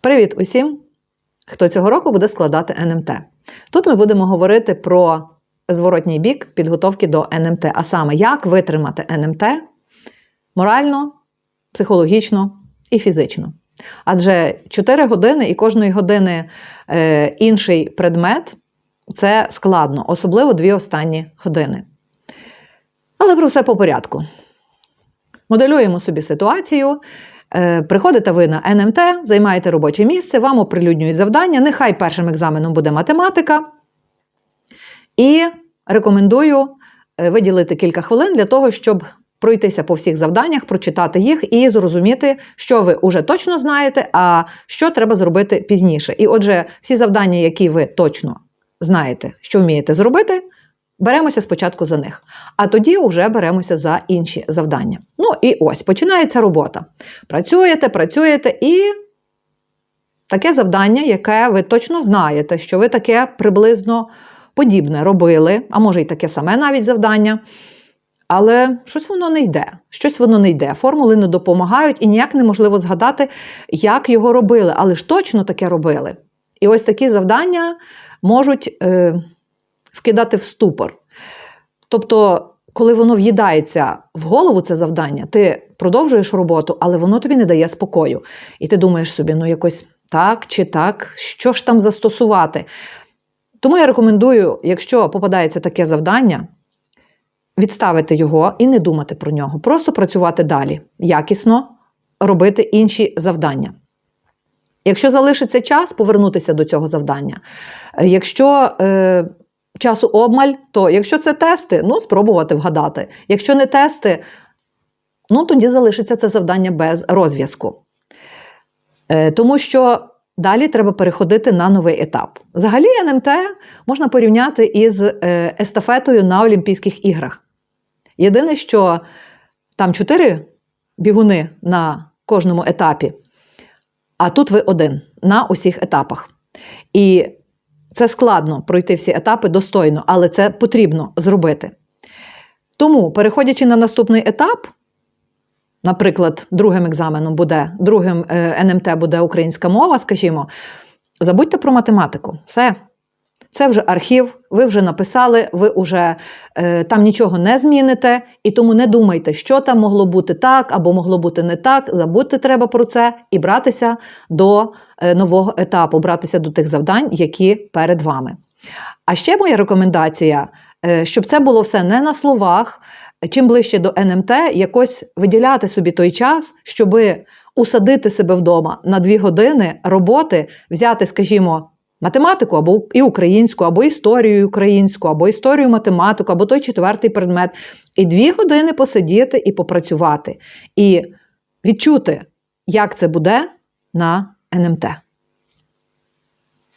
Привіт усім, хто цього року буде складати НМТ. Тут ми будемо говорити про зворотній бік підготовки до НМТ, а саме, як витримати НМТ морально, психологічно і фізично. Адже 4 години і кожної години е, інший предмет це складно, особливо дві останні години. Але про все по порядку. Моделюємо собі ситуацію. Е, Приходите ви на НМТ, займаєте робоче місце, вам оприлюднюють завдання. Нехай першим екзаменом буде математика. І рекомендую е, виділити кілька хвилин для того, щоб пройтися по всіх завданнях, прочитати їх і зрозуміти, що ви вже точно знаєте, а що треба зробити пізніше. І отже, всі завдання, які ви точно знаєте, що вмієте зробити, беремося спочатку за них. А тоді вже беремося за інші завдання. Ну і ось починається робота. Працюєте, працюєте і. Таке завдання, яке ви точно знаєте, що ви таке приблизно подібне робили, а може й таке саме навіть завдання. Але щось воно не йде. Щось воно не йде. Формули не допомагають і ніяк неможливо згадати, як його робили, але ж точно таке робили. І ось такі завдання можуть е, вкидати в ступор. Тобто, коли воно в'їдається в голову, це завдання, ти продовжуєш роботу, але воно тобі не дає спокою. І ти думаєш собі, ну якось так чи так, що ж там застосувати. Тому я рекомендую, якщо попадається таке завдання, відставити його і не думати про нього. Просто працювати далі, якісно робити інші завдання. Якщо залишиться час, повернутися до цього завдання. Якщо е, часу обмаль, то якщо це тести, ну спробувати вгадати. Якщо не тести, ну тоді залишиться це завдання без розв'язку. Е, тому що далі треба переходити на новий етап. Взагалі, НМТ можна порівняти із е, естафетою на Олімпійських іграх. Єдине, що там чотири бігуни на кожному етапі, а тут ви один на усіх етапах. І це складно пройти всі етапи достойно, але це потрібно зробити. Тому, переходячи на наступний етап, наприклад, другим екзаменом буде, другим е, НМТ буде українська мова, скажімо, забудьте про математику. Все. Це вже архів, ви вже написали, ви вже е, там нічого не зміните, і тому не думайте, що там могло бути так або могло бути не так. Забудьте треба про це і братися до е, нового етапу, братися до тих завдань, які перед вами. А ще моя рекомендація, е, щоб це було все не на словах, чим ближче до НМТ, якось виділяти собі той час, щоби усадити себе вдома на дві години роботи, взяти, скажімо, математику або і українську, або історію українську, або історію математику, або той четвертий предмет, і дві години посидіти і попрацювати, і відчути, як це буде на НМТ.